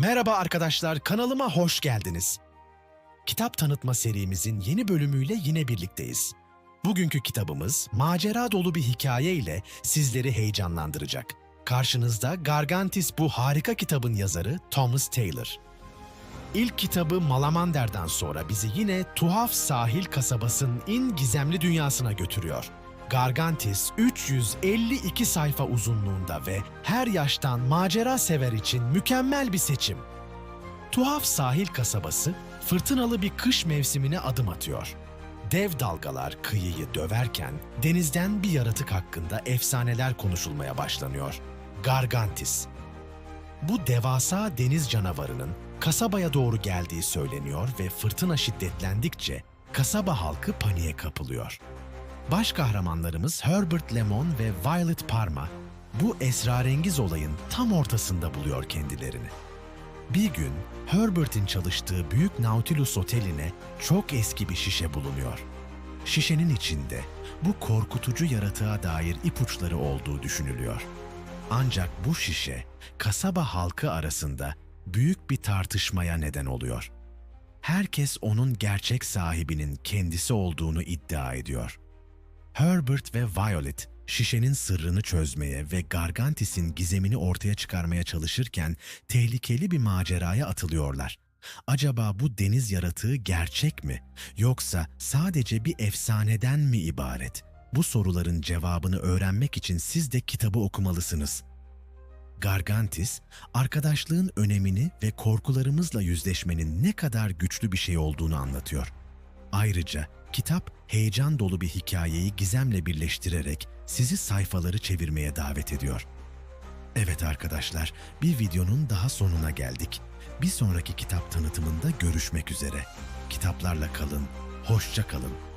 Merhaba arkadaşlar, kanalıma hoş geldiniz. Kitap tanıtma serimizin yeni bölümüyle yine birlikteyiz. Bugünkü kitabımız macera dolu bir hikaye ile sizleri heyecanlandıracak. Karşınızda Gargantis bu harika kitabın yazarı Thomas Taylor. İlk kitabı Malamander'den sonra bizi yine tuhaf sahil kasabasının in gizemli dünyasına götürüyor. Gargantis 352 sayfa uzunluğunda ve her yaştan macera sever için mükemmel bir seçim. Tuhaf sahil kasabası fırtınalı bir kış mevsimine adım atıyor. Dev dalgalar kıyıyı döverken denizden bir yaratık hakkında efsaneler konuşulmaya başlanıyor. Gargantis. Bu devasa deniz canavarının kasabaya doğru geldiği söyleniyor ve fırtına şiddetlendikçe kasaba halkı paniğe kapılıyor. Baş kahramanlarımız Herbert Lemon ve Violet Parma bu esrarengiz olayın tam ortasında buluyor kendilerini. Bir gün Herbert'in çalıştığı büyük Nautilus oteline çok eski bir şişe bulunuyor. Şişenin içinde bu korkutucu yaratığa dair ipuçları olduğu düşünülüyor. Ancak bu şişe kasaba halkı arasında büyük bir tartışmaya neden oluyor. Herkes onun gerçek sahibinin kendisi olduğunu iddia ediyor. Herbert ve Violet şişenin sırrını çözmeye ve Gargantis'in gizemini ortaya çıkarmaya çalışırken tehlikeli bir maceraya atılıyorlar. Acaba bu deniz yaratığı gerçek mi yoksa sadece bir efsaneden mi ibaret? Bu soruların cevabını öğrenmek için siz de kitabı okumalısınız. Gargantis, arkadaşlığın önemini ve korkularımızla yüzleşmenin ne kadar güçlü bir şey olduğunu anlatıyor. Ayrıca kitap heyecan dolu bir hikayeyi gizemle birleştirerek sizi sayfaları çevirmeye davet ediyor. Evet arkadaşlar, bir videonun daha sonuna geldik. Bir sonraki kitap tanıtımında görüşmek üzere. Kitaplarla kalın, hoşça kalın.